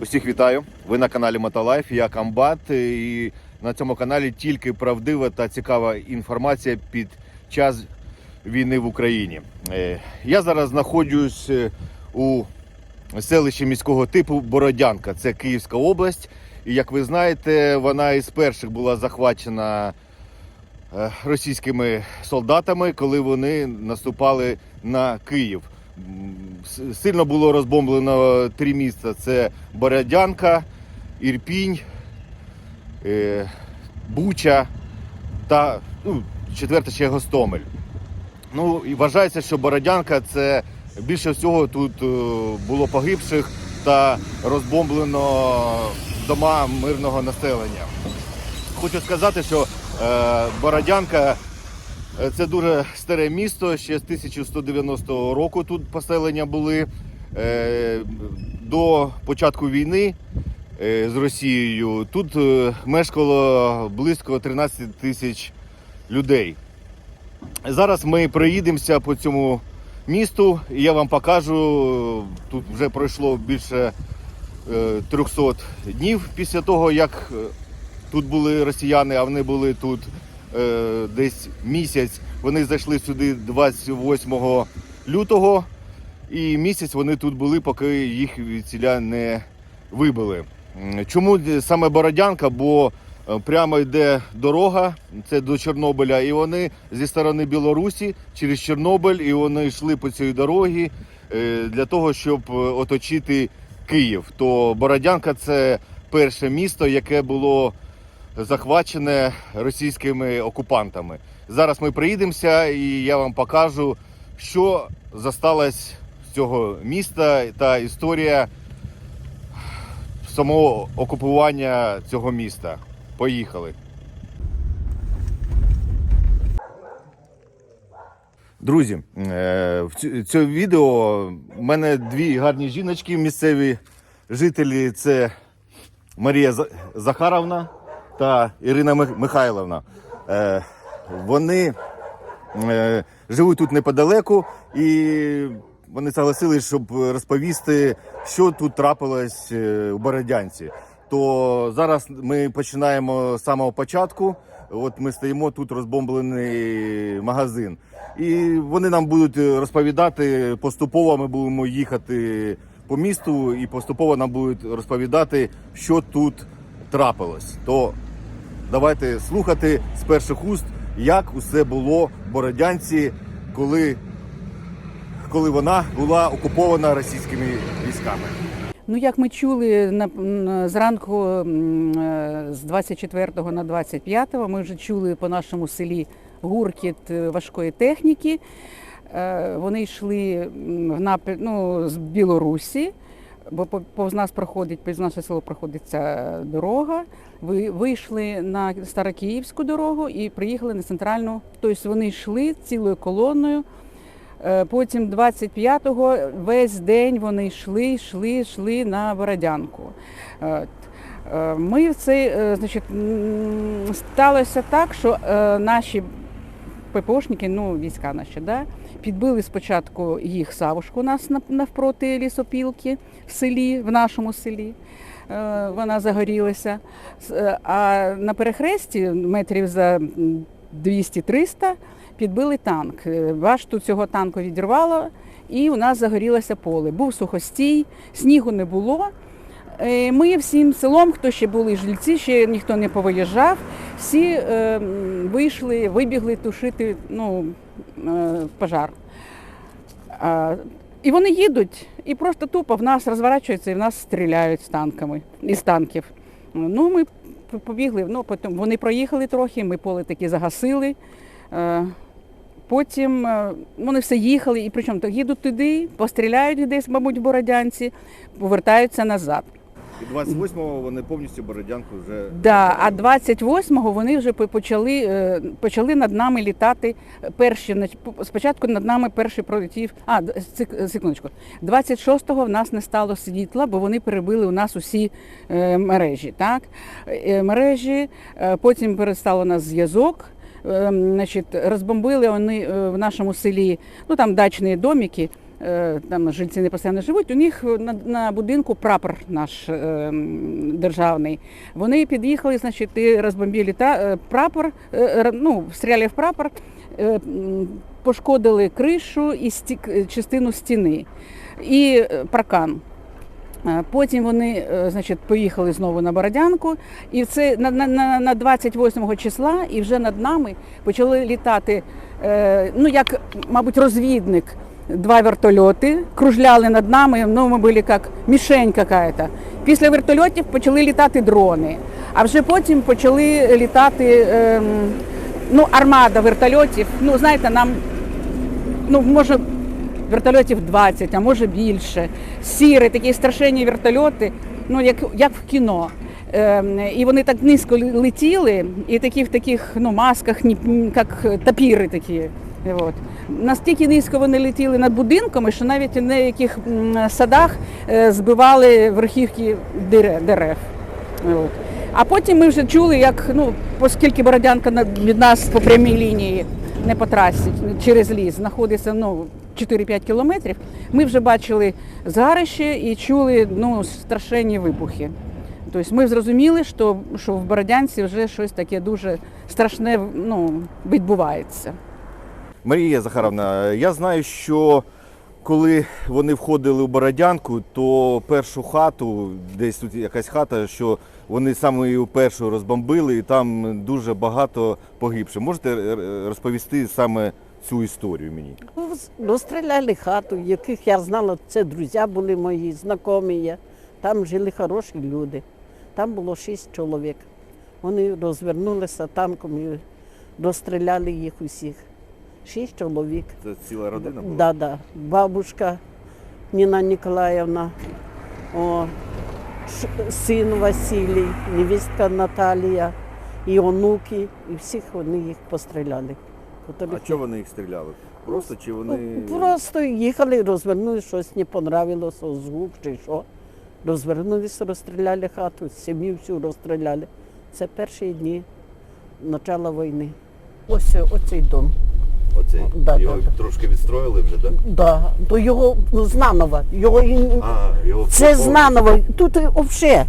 Усіх вітаю! Ви на каналі Мотолайф, я Камбат. І на цьому каналі тільки правдива та цікава інформація під час війни в Україні. Е, Я зараз знаходжусь е, у селищі міського типу Бородянка, це Київська область. І як ви знаєте, вона із перших була захвачена е, російськими солдатами, коли вони наступали на Київ. Сильно було розбомблено три міста: це Бородянка, Ірпінь, е, Буча та ну, четверте ще Гостомель. Ну і вважається, що Бородянка це більше всього тут е, було погибших та розбомблено дома мирного населення. Хочу сказати, що е, Бородянка це дуже старе місто. Ще з 1190 року тут поселення були. Е, до початку війни е, з Росією тут е, мешкало близько 13 тисяч людей. Зараз ми проїдемося по цьому місту, і я вам покажу. Тут вже пройшло більше е, 300 днів після того, як е, тут були росіяни, а вони були тут е, десь місяць. Вони зайшли сюди 28 лютого, і місяць вони тут були, поки їх від ціля не вибили. Чому саме Бородянка? Бо е, прямо йде дорога, це до Чорнобиля, і вони зі сторони Білорусі через Чорнобиль, і вони йшли по цій дорогі е, для того, щоб е, оточити Київ. То Бородянка це перше місто, яке було захвачене російськими окупантами. Зараз ми приїдемося і я вам покажу, що зосталось з цього міста та історія самого окупування цього міста. Поїхали. Друзі, е, в цьому відео в мене дві гарні жіночки, місцеві жителі. Це Марія Захаровна та Ірина Михайловна. Е, Вони е, живуть тут неподалеку і вони согласились, щоб розповісти, що тут трапилось е, у Бородянці. То зараз ми починаємо з самого початку. От ми стоїмо тут розбомблений магазин. І вони нам будуть розповідати поступово. Ми будемо їхати по місту, і поступово нам будуть розповідати, що тут трапилось. То давайте слухати з перших уст, як усе було в Бородянці, коли, коли вона була окупована російськими військами. Ну, як ми чули на, зранку е, з 24 на 25, ми вже чули по нашому селі гуркіт е, важкої техніки. Е, Вони йшли в напрям, ну, з Білорусі, бо по- повз нас проходить, повз наше село проходить ця дорога. Ви вийшли на Старокиївську дорогу і приїхали на центральну. Тобто вони йшли цілою колоною. Е, Потім 25-го весь день вони йшли, йшли, йшли на Бородянку. Е, Ми в е, значить, сталося так, що наші ППОшники, ну війська наші, да, підбили спочатку їх савушку у нас навпроти лісопілки в селі, в нашому селі. Е, Вона загорілася. Е, А на перехресті метрів за 200-300 підбили танк. Е, Башту цього танку відірвало, і у нас загорілося поле. Був сухостій, снігу не було. Ми всім селом, хто ще були жильці, ще ніхто не повиїжджав, всі вийшли, вибігли тушити ну, пожар. І вони їдуть, і просто тупо в нас розворачуються і в нас стріляють з танками, із танків. Ну, ми побігли, ну, потім вони проїхали трохи, ми поле таки загасили. Е, Потім е, вони все їхали, і причому то їдуть туди, постріляють десь, мабуть, в Бородянці, повертаються назад. І 28-го вони повністю Бородянку вже Да, а 28-го вони вже почали, е, почали над нами літати перші. Спочатку над нами перший пролетів. А, секундочку. 26-го в нас не стало світла, бо вони перебили у нас усі е, мережі. Так? Е, мережі, потім перестало у нас зв'язок. Е, Значить, розбомбили вони в нашому селі, ну там дачні домики. Е, там жильці не постійно живуть, у них на, на будинку прапор наш е, державний. Вони під'їхали, значить, і розбомбили та, е, прапор, е, ну, стріляли в прапор, е, пошкодили кришу і стік, частину стіни і е, паркан. Потім вони значить, поїхали знову на Бородянку, і це на, на, на 28 числа, і вже над нами почали літати, е, ну як, мабуть, розвідник. Два вертольоти кружляли над нами, ну ми були як мішень какая-то. Після вертольотів почали літати дрони, а вже потім почали літати ем, ну, армада вертольотів. Ну, знаєте, нам ну, може, вертольотів 20, а може більше. Сірі, такі страшенні вертольоти, ну, як, як в кіно. Ем, і вони так низько летіли, і такі в таких ну, масках, як тапіри такі. От. Настільки низько вони летіли над будинками, що навіть на яких садах е, збивали верхівки дерев. А потім ми вже чули, як ну, оскільки Бородянка від нас по прямій лінії, не по трасі, через ліс, знаходиться ну, 4-5 кілометрів, ми вже бачили згарище і чули ну, страшенні вибухи. Тобто ми зрозуміли, що, що в Бородянці вже щось таке дуже страшне ну, відбувається. Марія Захаровна, я знаю, що коли вони входили у Бородянку, то першу хату, десь тут якась хата, що вони саме її першу розбомбили, і там дуже багато погибших. Можете розповісти саме цю історію мені? Ну, Розстріляли хату, яких я знала, це друзі були мої, знайомі. Там жили хороші люди. Там було шість чоловік. Вони розвернулися танком і розстріляли їх усіх. Шість чоловік. Це ціла родина була? Да, да. Бабушка Ніна Ніколаївна, о, син Василій, невістка Наталія, і онуки, і всіх вони їх постріляли. А чого вони їх стріляли? Просто чи вони. Ну, Просто їхали, розвернули, щось не понравилося, звук чи що. Розвернулися, розстріляли хату, сім'ю всю розстріляли. Це перші дні початку війни. Ось оцей дом. Оцей Да, його да, да. трошки відстроїли вже, так? Да, то його ну, знаново. Його і... А, його Це знаново. Тут взагалі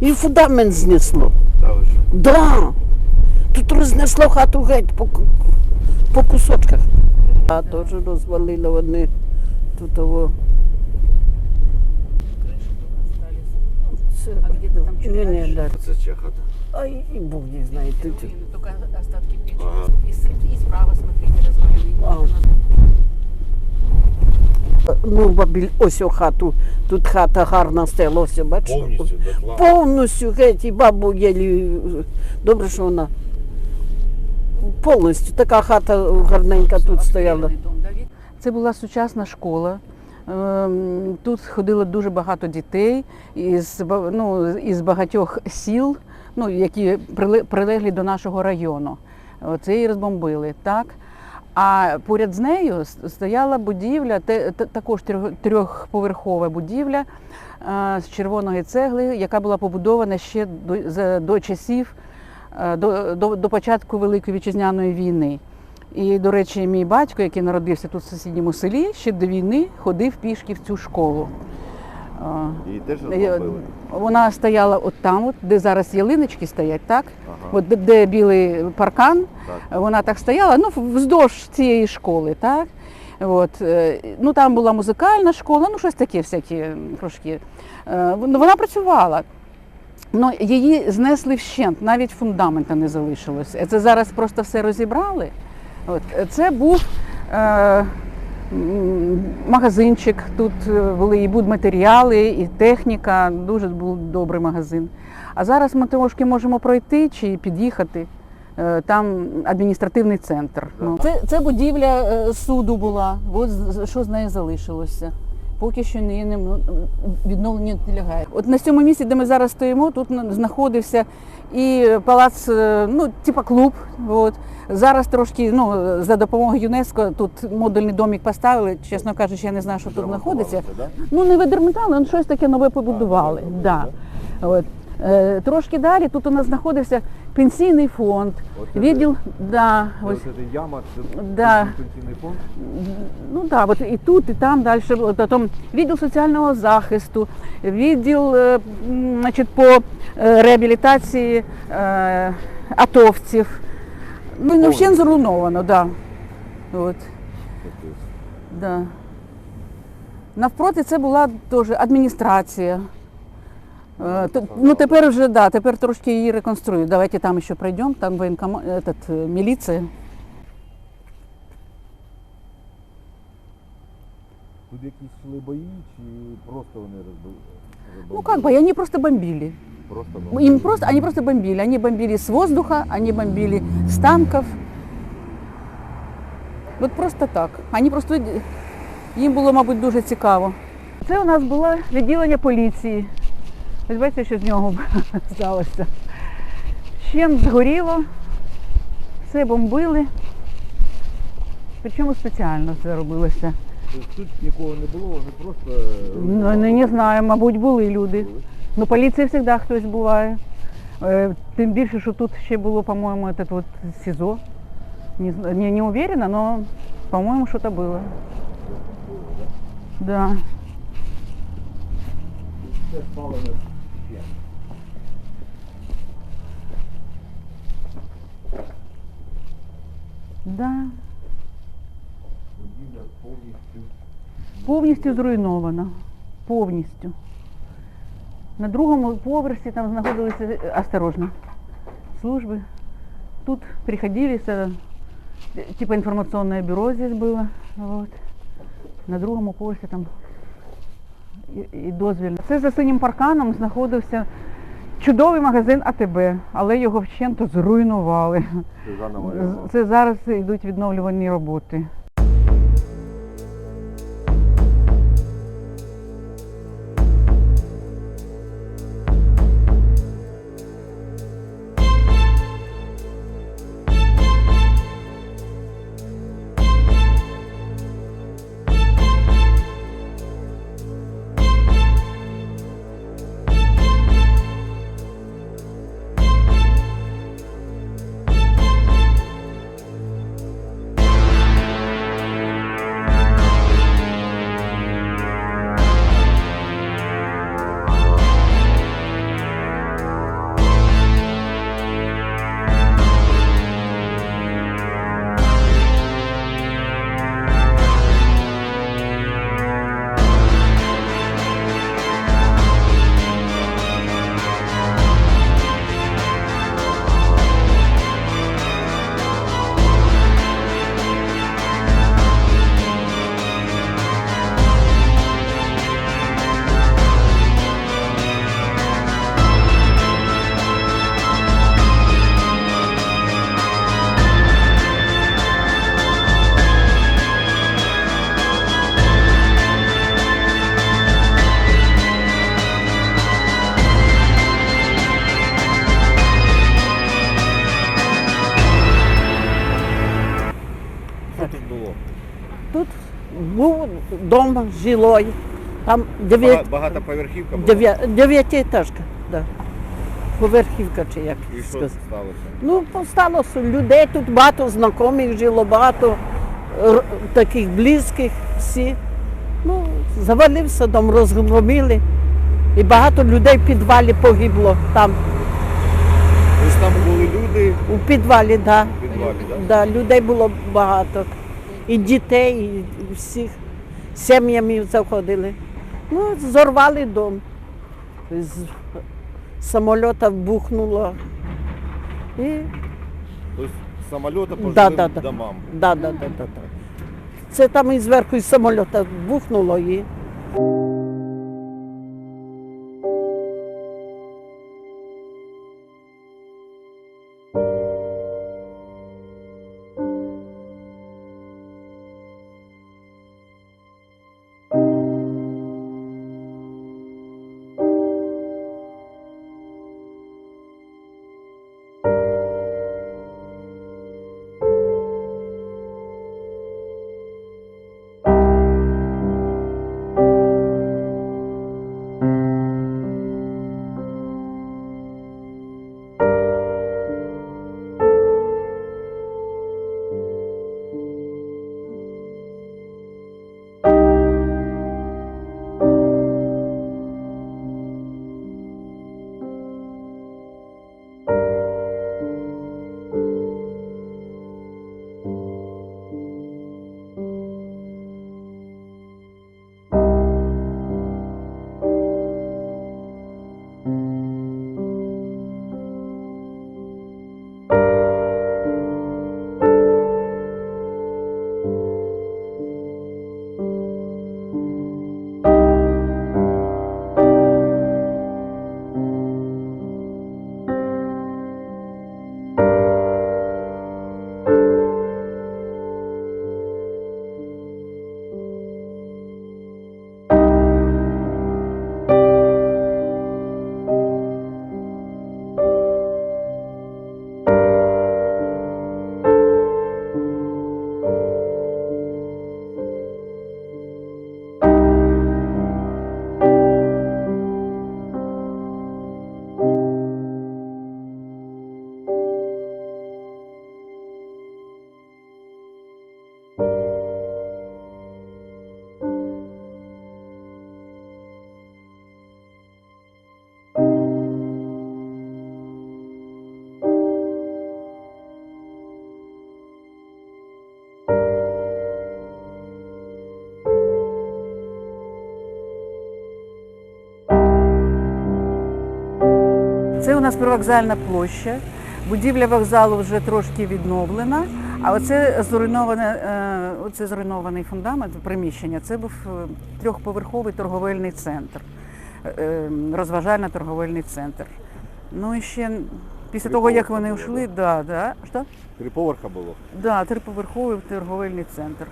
і фундамент знесло. Та ви що? Да. Тут рознесло хату геть по, ку- по кусочках. А теж розвалили вони тут того. Це... А ні, дальше. да. Чия хата? Ай, і Бог не знає. Тут. Только остатки печи. Ага. И, с- и справа, смотрите, развалины. А. Ну, бабіль, ось о хату. Тут хата гарна стела, ось бачиш? Повністю дотла. Повністю геть, і бабу єлі. Добре, що вона. Повністю така хата гарненька тут стояла. Це була сучасна школа. Ем, Тут ходило дуже багато дітей із, ну, із багатьох сіл, ну, які приле- прилеглі до нашого району. Це її розбомбили. Так? А поряд з нею стояла будівля, також трьохповерхова будівля е, з червоної цегли, яка була побудована ще до, до часів, е, до, до, до початку Великої вітчизняної війни. І, до речі, мій батько, який народився тут в сусідньому селі, ще до війни ходив пішки в цю школу. Її теж. Вона стояла от там, от, де зараз ялиночки стоять, так? Ага. От де, де білий паркан, Так. вона так стояла, ну, вздовж цієї школи, так? От, е, ну, там була музикальна школа, ну щось таке всякі трошки. Е, Вона працювала. Ну, її знесли вщент, навіть фундамента не залишилося. Це зараз просто все розібрали. От, це був е, магазинчик, тут е, були і будматеріали, і техніка, дуже був добрий магазин. А зараз ми трошки можемо пройти чи під'їхати. Е, Там адміністративний центр. Ну, Це, це будівля е, суду була. От що з нею залишилося. Поки що не, не ну, відновлення не підлягає. От на цьому місці, де ми зараз стоїмо, тут знаходився і палац, е, ну, типа клуб. От. Зараз трошки ну, за допомогою ЮНЕСКО тут модульний домик поставили. Чесно кажучи, я не знаю, що тут знаходиться. Ну, не відремонтували, ну щось таке нове побудували. нове да. От. Е, трошки далі тут у нас знаходився пенсійний фонд, Оце відділ, да, Це ось, ця яма, це Да. пенсійний фонд. ну да, от і тут, і там далі, от, потім відділ соціального захисту, відділ е, м, значить, по е, реабілітації е, атовців. Ну, не взагалі зруйновано, да. От. Да. Навпроти це була теж адміністрація. Е, Ну тепер вже да, тепер трошки її реконструюють. Давайте там ще пройдемо, там воєнкома... этот, е, міліція. Тут якісь йшли бої, чи просто вони розбили? Ну как бы, и они просто бомбили. Просто Им просто, они просто бомбили. Они бомбили с воздуха, они бомбили с танков. От просто так. Они просто їм було, мабуть, дуже цікаво. Це у нас було відділення поліції. Ось бачите, що з нього сталося. Чим згоріло, все бомбили. Причому спеціально це робилося. Тут нікого не було, вони просто Ну, не, не знаю, мабуть, були люди. Ну, поліції завжди хтось буває. Е, Тим більше, що тут ще було, по-моєму, вот СІЗО. Не, не, не уверена, но, по-моему, что-то было. Да. все спалено ще. Да. Будівля повністю. Повністю зруйновано. Повністю. На другому поверсі там знаходилися е, осторожно. Служби. Тут приходили, е, типа інформаційне бюро здесь було. Вот. На другому поверсі там і, і дозвільно. Це за синім парканом знаходився чудовий магазин АТБ, але його вщенто зруйнували. Це. Це зараз йдуть відновлювані роботи. Дом жилой, там дев'ять, Бага- Багатоповерхівка була? дев'я- дев'ятиэтажка, да. поверхівка чи як І що сказати. сталося? Ну, сталося людей тут багато знайомих жило, багато р- таких близьких всі. Ну, завалився дом, розгромили. І багато людей в підвалі погибло там. Ось там були люди У підвалі, да. в підвалі, так? Да, людей було багато. І дітей, і всіх сім'ями заходили. Ну, зорвали дом. З самоліта бухнуло. І Тобто з самоліта по Да, жилим да, да. домам. Да, да, да, да, да. Це там і зверху із самоліта бухнуло і. Нас привокзальна площа. Будівля вокзалу вже трошки відновлена, а оце зруйноване, е, оце зруйнований фундамент приміщення. Це був е, трьохповерховий торговельний центр, е, розважально-торговельний центр. Ну і ще після того, як вони йшли, да, да, що? Три поверха було. Да, триповерховий торговельний центр.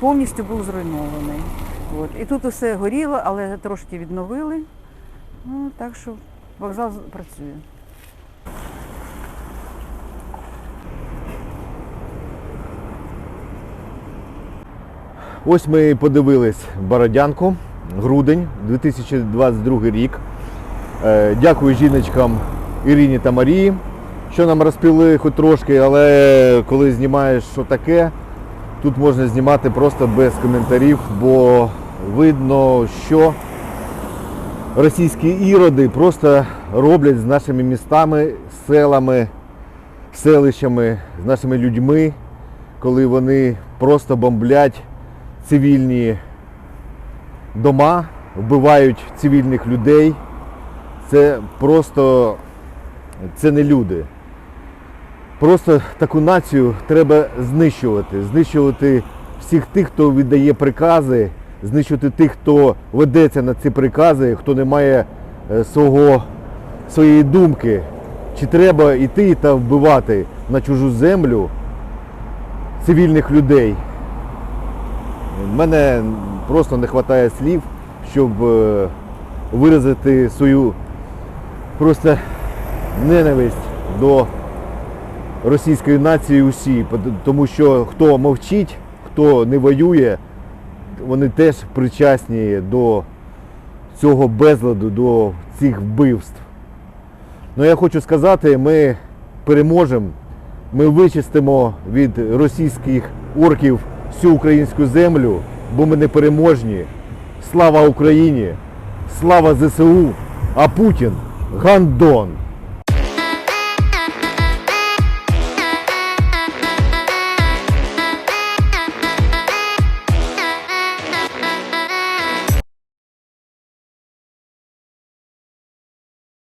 Повністю був зруйнований. От. І тут усе горіло, але трошки відновили. Ну, так що вокзал працює. Ось ми подивились Бородянку, грудень, 2022 рік. Е, Дякую жіночкам Ірині та Марії, що нам розпіли хоч трошки, але коли знімаєш що таке, тут можна знімати просто без коментарів, бо видно, що російські іроди просто роблять з нашими містами, селами, селищами, з нашими людьми, коли вони просто бомблять цивільні дома, вбивають цивільних людей. Це просто це не люди. Просто таку націю треба знищувати. Знищувати всіх тих, хто віддає прикази, знищувати тих, хто ведеться на ці прикази, хто не має е, свого, своєї думки. Чи треба йти та вбивати на чужу землю цивільних людей. У мене просто не вистачає слів, щоб е, виразити свою просто ненависть до російської нації усі. Тому що хто мовчить, хто не воює, вони теж причасні до цього безладу, до цих вбивств. Ну я хочу сказати, ми переможемо, ми вичистимо від російських орків всю українську землю, бо ми не переможні. Слава Україні! Слава ЗСУ! А Путін гандон!